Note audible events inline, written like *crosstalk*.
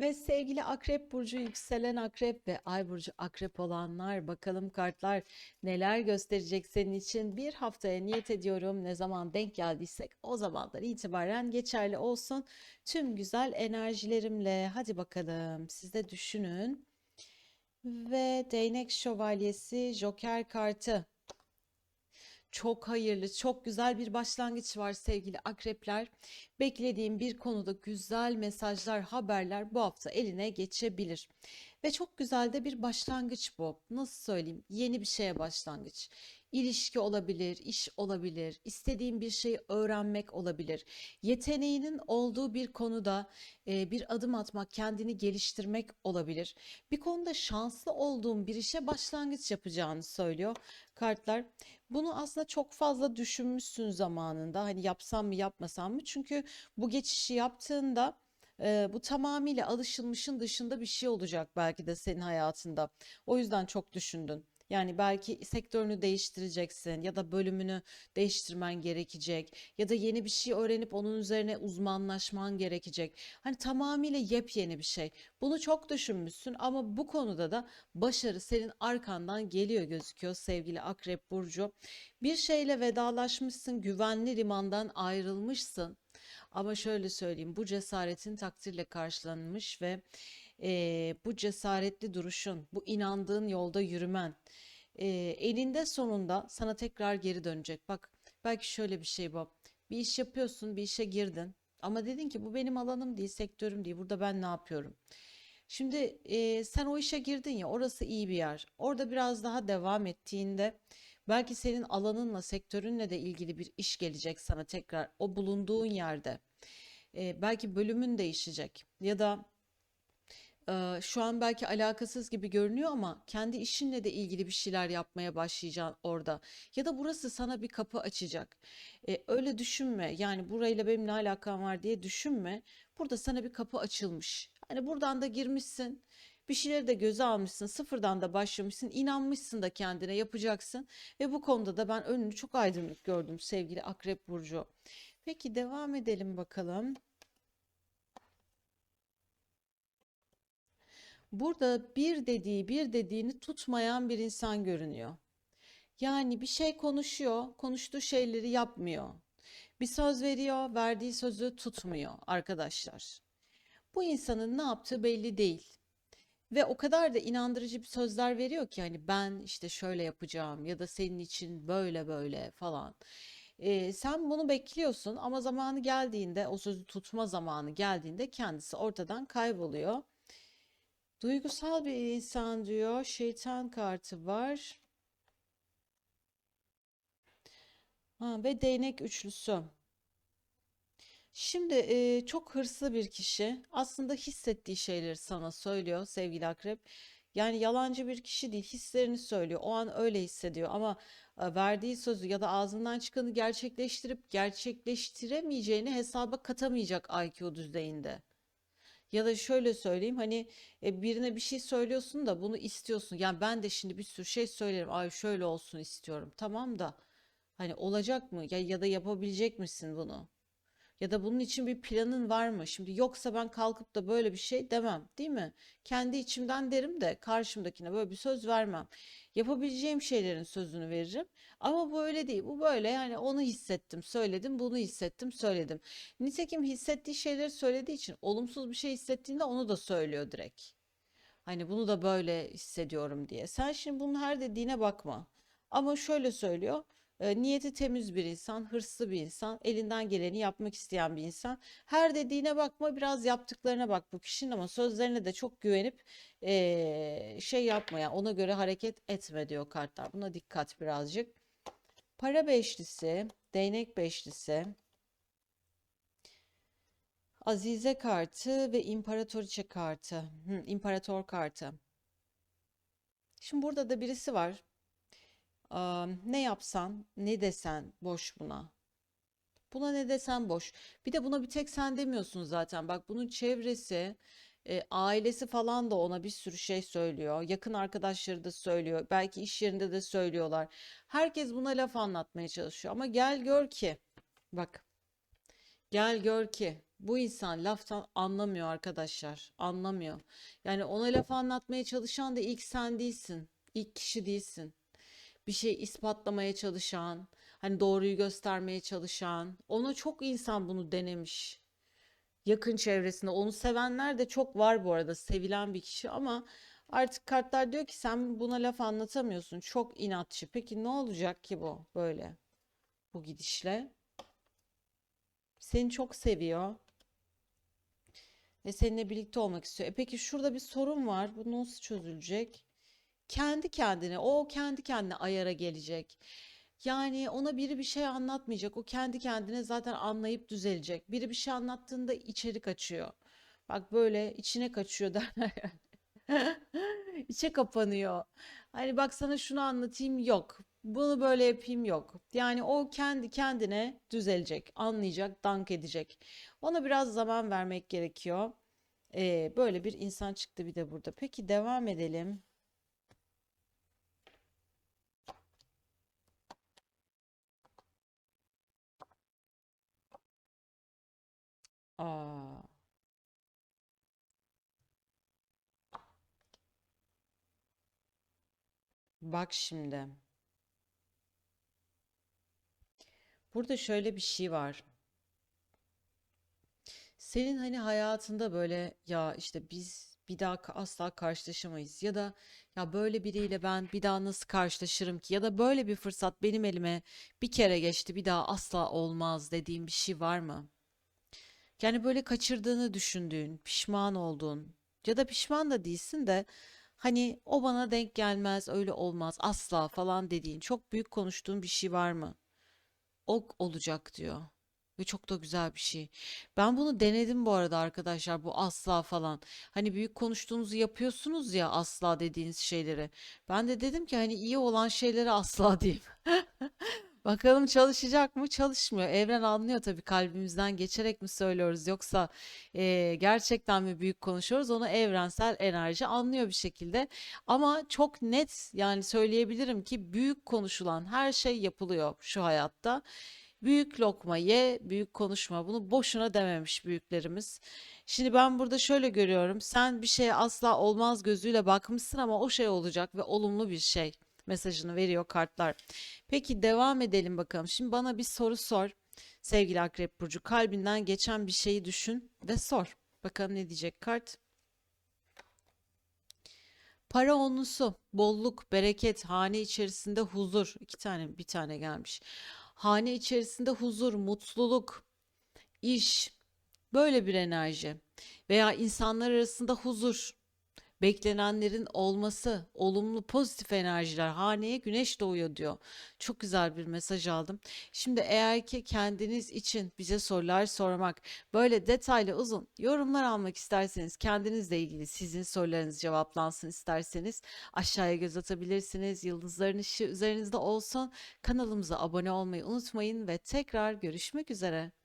Ve sevgili Akrep Burcu, yükselen Akrep ve Ay Burcu Akrep olanlar bakalım kartlar neler gösterecek senin için. Bir haftaya niyet ediyorum. Ne zaman denk geldiysek o zamandan itibaren geçerli olsun. Tüm güzel enerjilerimle. Hadi bakalım siz de düşünün. Ve değnek şövalyesi, joker kartı. Çok hayırlı, çok güzel bir başlangıç var sevgili akrepler. Beklediğim bir konuda güzel mesajlar, haberler bu hafta eline geçebilir. Ve çok güzel de bir başlangıç bu. Nasıl söyleyeyim? Yeni bir şeye başlangıç. İlişki olabilir, iş olabilir, istediğin bir şeyi öğrenmek olabilir. Yeteneğinin olduğu bir konuda e, bir adım atmak, kendini geliştirmek olabilir. Bir konuda şanslı olduğun bir işe başlangıç yapacağını söylüyor kartlar. Bunu aslında çok fazla düşünmüşsün zamanında. Hani yapsam mı yapmasam mı? Çünkü bu geçişi yaptığında e, bu tamamıyla alışılmışın dışında bir şey olacak belki de senin hayatında. O yüzden çok düşündün. Yani belki sektörünü değiştireceksin ya da bölümünü değiştirmen gerekecek ya da yeni bir şey öğrenip onun üzerine uzmanlaşman gerekecek. Hani tamamıyla yepyeni bir şey. Bunu çok düşünmüşsün ama bu konuda da başarı senin arkandan geliyor gözüküyor sevgili Akrep Burcu. Bir şeyle vedalaşmışsın, güvenli limandan ayrılmışsın. Ama şöyle söyleyeyim, bu cesaretin takdirle karşılanmış ve eee, bu cesaretli duruşun, bu inandığın yolda yürümen, eee, elinde sonunda sana tekrar geri dönecek. Bak, belki şöyle bir şey bu. Bir iş yapıyorsun, bir işe girdin. Ama dedin ki bu benim alanım değil, sektörüm değil. Burada ben ne yapıyorum? Şimdi eee, sen o işe girdin ya, orası iyi bir yer. Orada biraz daha devam ettiğinde belki senin alanınla, sektörünle de ilgili bir iş gelecek sana tekrar o bulunduğun yerde. Eee, belki bölümün değişecek ya da şu an belki alakasız gibi görünüyor ama kendi işinle de ilgili bir şeyler yapmaya başlayacaksın orada. Ya da burası sana bir kapı açacak. E, öyle düşünme. Yani burayla benim ne alakam var diye düşünme. Burada sana bir kapı açılmış. Hani buradan da girmişsin. Bir şeyleri de göze almışsın. Sıfırdan da başlamışsın. inanmışsın da kendine yapacaksın. Ve bu konuda da ben önünü çok aydınlık gördüm sevgili Akrep Burcu. Peki devam edelim bakalım. Burada bir dediği bir dediğini tutmayan bir insan görünüyor. Yani bir şey konuşuyor, konuştuğu şeyleri yapmıyor. Bir söz veriyor, verdiği sözü tutmuyor arkadaşlar. Bu insanın ne yaptığı belli değil. Ve o kadar da inandırıcı bir sözler veriyor ki hani ben işte şöyle yapacağım ya da senin için böyle böyle falan. Ee, sen bunu bekliyorsun ama zamanı geldiğinde o sözü tutma zamanı geldiğinde kendisi ortadan kayboluyor. Duygusal bir insan diyor. Şeytan kartı var. Ha, ve değnek üçlüsü. Şimdi e, çok hırslı bir kişi aslında hissettiği şeyleri sana söylüyor sevgili akrep. Yani yalancı bir kişi değil, hislerini söylüyor. O an öyle hissediyor ama e, verdiği sözü ya da ağzından çıkanı gerçekleştirip gerçekleştiremeyeceğini hesaba katamayacak IQ düzeyinde. Ya da şöyle söyleyeyim hani e, birine bir şey söylüyorsun da bunu istiyorsun. Yani ben de şimdi bir sürü şey söylerim. Ay şöyle olsun istiyorum. Tamam da hani olacak mı? Ya ya da yapabilecek misin bunu? Ya da bunun için bir planın var mı? Şimdi yoksa ben kalkıp da böyle bir şey demem, değil mi? Kendi içimden derim de karşımdakine böyle bir söz vermem. Yapabileceğim şeylerin sözünü veririm. Ama bu öyle değil. Bu böyle yani onu hissettim, söyledim, bunu hissettim, söyledim. Nitekim hissettiği şeyleri söylediği için olumsuz bir şey hissettiğinde onu da söylüyor direkt. Hani bunu da böyle hissediyorum diye. Sen şimdi bunun her dediğine bakma. Ama şöyle söylüyor. Niyeti temiz bir insan, hırslı bir insan, elinden geleni yapmak isteyen bir insan. Her dediğine bakma, biraz yaptıklarına bak bu kişinin ama sözlerine de çok güvenip e, şey yapma yani ona göre hareket etme diyor kartlar. Buna dikkat birazcık. Para beşlisi, değnek beşlisi, Azize kartı ve İmparatoriçe kartı. Hı, İmparator kartı. Şimdi burada da birisi var. Ne yapsan, ne desen boş buna. Buna ne desen boş. Bir de buna bir tek sen demiyorsun zaten. Bak bunun çevresi, e, ailesi falan da ona bir sürü şey söylüyor. Yakın arkadaşları da söylüyor. Belki iş yerinde de söylüyorlar. Herkes buna laf anlatmaya çalışıyor. Ama gel gör ki, bak, gel gör ki Bu insan laftan anlamıyor arkadaşlar. Anlamıyor. Yani ona laf anlatmaya çalışan da ilk sen değilsin. İlk kişi değilsin. Bir şey ispatlamaya çalışan, hani doğruyu göstermeye çalışan. Ona çok insan bunu denemiş. Yakın çevresinde. Onu sevenler de çok var bu arada. Sevilen bir kişi ama artık kartlar diyor ki sen buna laf anlatamıyorsun. Çok inatçı. Peki ne olacak ki bu böyle? Bu gidişle. Seni çok seviyor ve seninle birlikte olmak istiyor. E peki şurada bir sorun var. Bu nasıl çözülecek? Kendi kendine, o kendi kendine ayara gelecek. Yani ona biri bir şey anlatmayacak. O kendi kendine zaten anlayıp düzelecek. Biri bir şey anlattığında içeri kaçıyor. Bak böyle içine kaçıyor *laughs* derler ya. İçe kapanıyor. Hani bak sana şunu anlatayım yok. Bunu böyle yapayım yok. Yani o kendi kendine düzelecek, anlayacak, dank edecek. Ona biraz zaman vermek gerekiyor. Ee, böyle bir insan çıktı bir de burada. Peki devam edelim. Bak şimdi. Burada şöyle bir şey var. Senin hani hayatında böyle ya işte biz bir daha asla karşılaşamayız ya da ya böyle biriyle ben bir daha nasıl karşılaşırım ki ya da böyle bir fırsat benim elime bir kere geçti bir daha asla olmaz dediğin bir şey var mı? Yani böyle kaçırdığını düşündüğün, pişman olduğun ya da pişman da değilsin de hani o bana denk gelmez, öyle olmaz asla falan dediğin çok büyük konuştuğun bir şey var mı? O olacak diyor. Ve çok da güzel bir şey. Ben bunu denedim bu arada arkadaşlar bu asla falan. Hani büyük konuştuğunuzu yapıyorsunuz ya asla dediğiniz şeyleri. Ben de dedim ki hani iyi olan şeyleri asla *laughs* diyeyim. Bakalım çalışacak mı? Çalışmıyor. Evren anlıyor tabii kalbimizden geçerek mi söylüyoruz yoksa eee, gerçekten mi büyük konuşuyoruz? Onu evrensel enerji anlıyor bir şekilde. Ama çok net yani söyleyebilirim ki büyük konuşulan her şey yapılıyor şu hayatta. Büyük lokma ye, büyük konuşma. Bunu boşuna dememiş büyüklerimiz. Şimdi ben burada şöyle görüyorum. Sen bir şeye asla olmaz gözüyle bakmışsın ama o şey olacak ve olumlu bir şey mesajını veriyor kartlar. Peki devam edelim bakalım. Şimdi bana bir soru sor. Sevgili Akrep Burcu, kalbinden geçen bir şeyi düşün ve sor. Bakalım ne diyecek kart? Para onlusu, bolluk, bereket, hane içerisinde huzur. İki tane, bir tane gelmiş. Hane içerisinde huzur, mutluluk, iş, böyle bir enerji. Veya insanlar arasında huzur, beklenenlerin olması, olumlu pozitif enerjiler, haneye güneş doğuyor diyor. Çok güzel bir mesaj aldım. Şimdi eğer ki kendiniz için bize sorular sormak, böyle detaylı uzun yorumlar almak isterseniz, kendinizle ilgili sizin sorularınız cevaplansın isterseniz aşağıya göz atabilirsiniz. Yıldızların ışığı üzerinizde olsun. Kanalımıza abone olmayı unutmayın ve tekrar görüşmek üzere.